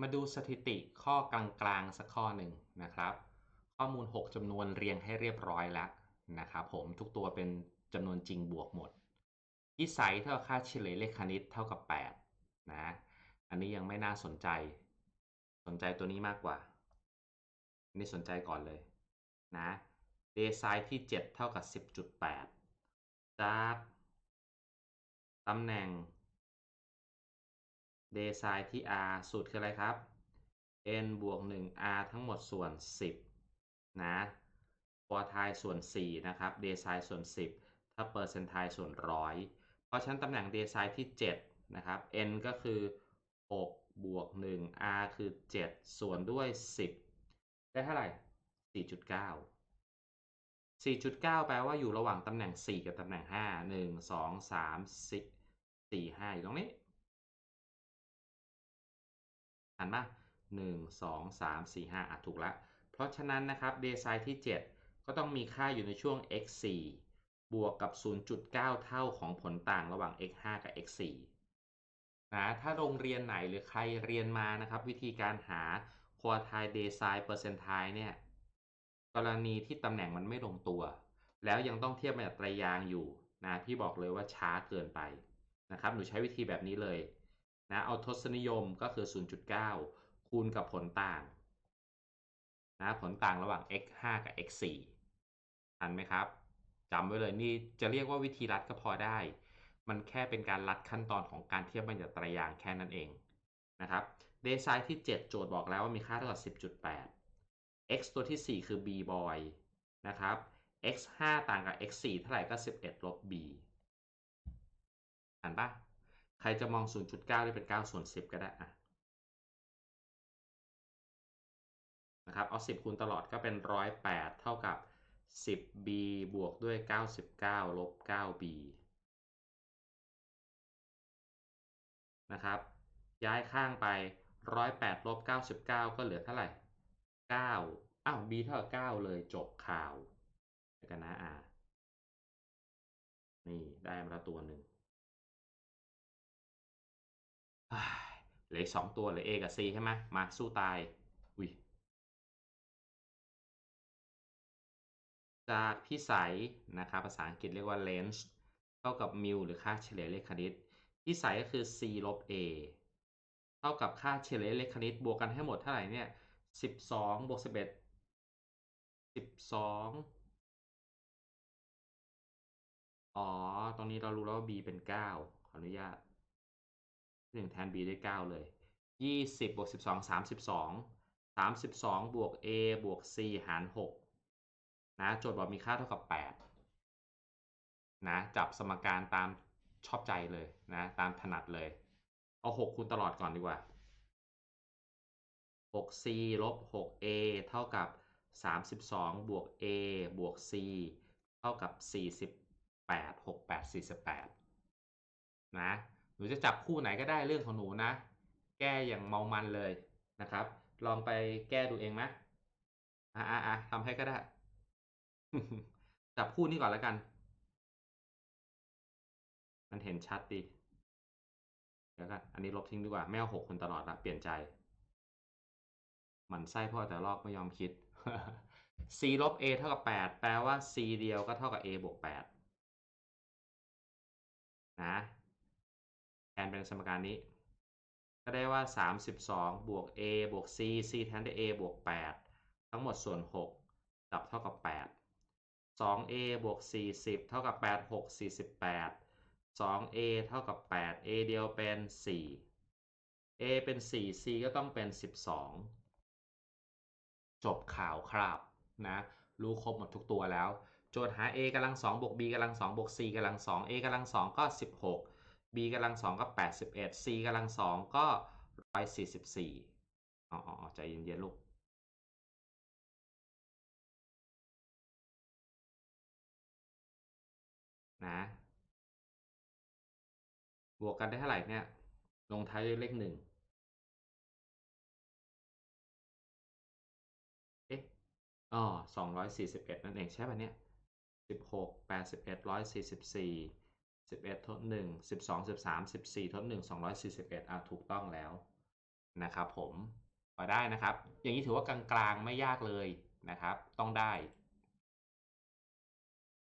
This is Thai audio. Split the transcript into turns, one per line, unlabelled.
มาดูสถิติข้อกลางๆสักข้อหนึ่งนะครับ ข้อมูล 6จำนวนเรียงให้เรียบร้อยแล้วนะครับผมทุกตัวเป็นจำนวนจริงบวกหมดที่ไซเท่าค่าเฉลี่ยเลขคณิตเท่ากับ 8 นะ อันนี้ยังไม่น่าสนใจ สนใจตัวนี้มากกว่านนี้สนใจก่อนเลยนะเดไซที่ 7 เท่ากับ 10.8 จากตำแหน่ง เดไซที่ r สูตรคืออะไรครับ n บวก 1 r ทั้งหมดส่วน 10 นะควอไทส่วน 4 นะครับเดไซส่วน 10 ถ้าเปอร์เซนต์ไทส่วนร้อยเพราะฉะนั้นตำแหน่งเดไซที่ 7 นะครับ n ก็คือ 6 บวก 1 r คือ 7 ส่วนด้วย 10 ได้เท่าไหร่ 4.9 4.9 แปลว่าอยู่ระหว่างตำแหน่ง 4 กับตำแหน่ง 5 1 2 3 4 4 5 อยู่ตรงนี้ อ่านป่ะหนึ่งสองสามสี่ห้าอะถูกแล้วเพราะฉะนั้นนะครับเดไซที่ 7 ก็ต้องมีค่าอยู่ในช่วง x 4บวกกับ 0.9 เท่าของผลต่างระหว่าง x 5กับ x 4นะถ้าโรงเรียนไหนหรือใครเรียนมานะครับ วิธีการหาควอไทเดไซเปอร์เซนต์ไทเนี่ยกรณีที่ตำแหน่งมันไม่ลงตัว แล้วยังต้องเทียบมาจากตรยางอยู่นะพี่บอกเลยว่าช้าเกินไปนะครับหนูใช้วิธีแบบนี้เลย นะเอาทศนิยมก็คือ 0.9 คูณกับผลต่างนะผลต่างระหว่าง x 5 กับ x 4ทันไหมครับจำไว้เลยนี่จะเรียกว่าวิธีรัดก็พอได้ มันแค่เป็นการรัดขั้นตอนของการเทียบบัญญัติตรายางแค่นั้นเองนะครับเดซายที่ 7 โจทย์บอกแล้วว่ามีค่าเท่ากับ 10.8 x ตัวที่ 4 คือ b boy นะครับ x 5ต่างกับ x 4เท่าไหร่ก็ 11 ลบ b อ่านปะ ครจะมอง 0.9ได้เป็น9ส่วน10 ก็ได้อะนะครับเอา 10 คูณตลอดก็เป็น 108 เท่ากับ 10b บวกด้วย 99 ลบ 9b นะครับ ย้ายข้างไป 108 ลบ 99 ก็เหลือเท่าไหร่ 9 อ้าว b เท่ากับ 9 เลยจบข่าวกันนะอ่านี่ ได้มาตัวหนึ่ง เหลือสองตัวเหลือ A กับ C ใช่ไหมมาสู้ตาย อุ้ยจากพิสัยนะครับภาษาอังกฤษเรียกว่า range เท่ากับ mu หรือค่าเฉลี่ยเลขคณิต พิสัยก็คือ c ลบ a เท่ากับค่าเฉลี่ยเลขคณิต บวกกันให้หมดเท่าไหร่เนี่ย12บวก11 12 อ๋อ ตรงนี้เรารู้แล้วว่า b เป็น 9 ขออนุญาต 1แทน b ได้ 9 เลย 20 บวก 12 32 32 บวก a บวก c หาร 6 นะโจทย์บอกมีค่าเท่ากับ 8 นะ จับสมการตามชอบใจเลยนะ ตามถนัดเลย เอา 6 คูณตลอดก่อนดีกว่า 6c ลบ 6a เท่ากับ 32 บวก a บวก c เท่ากับ 48 68 48 นะ หนูจะจับคู่ไหนก็ได้เรื่องของหนูนะ แก้อย่างเมามันเลยนะครับ ลองไปแก้ดูเองไหมอะอะอะทำให้ก็ได้ จับคู่นี้ก่อนแล้วกัน มันเห็นชัดดีเดี๋ยวกันอันนี้ลบทิ้งดีกว่าไม่เอาหกคนตลอดละเปลี่ยนใจ มันไส้พ่อแต่ลอกไม่ยอมคิด c ลบ a เท่ากับ 8 แปลว่า c เดียวก็เท่ากับ a บวก 8 นะ นเป็นสมการนี้ ก็ได้ว่า 32 บวก a บวก c c แทนด้วย a บวก 8 ทั้งหมดส่วน6จับเท่ากับ 8 2a บวก 40 เท่ากับ 8 6 48 2a เท่ากับ 8 a เดียวเป็น 4 a เป็น 4 c ก็ต้องเป็น 12 จบข่าวครับนะรู้ครบหมดทุกตัวแล้ว โจทย์หา a กำลัง2บวก b กำลัง2บวก c กำลัง2 a กำลัง2ก็ 16 b กำลังสองก็แปดสิบเอ็ด c กำลังสองก็ร้อยสี่สิบสี่อ๋อใจเย็นๆลูกนะบวกกันได้เท่าไหร่เนี่ย ลงท้ายด้วยเลขหนึ่งเอ๊ะอ๋อสองร้อยสี่สิบเอ็ดนั่นเองใช่ป่ะเนี่ยสิบหกแปดสิบเอ็ดร้อยสี่สิบสี่ 11 ทด 1 12 13 14 ทด 1 241อะถูกต้องแล้วนะครับผมพอได้นะครับ อย่างนี้ถือว่ากลางๆไม่ยากเลยนะครับ ต้องได้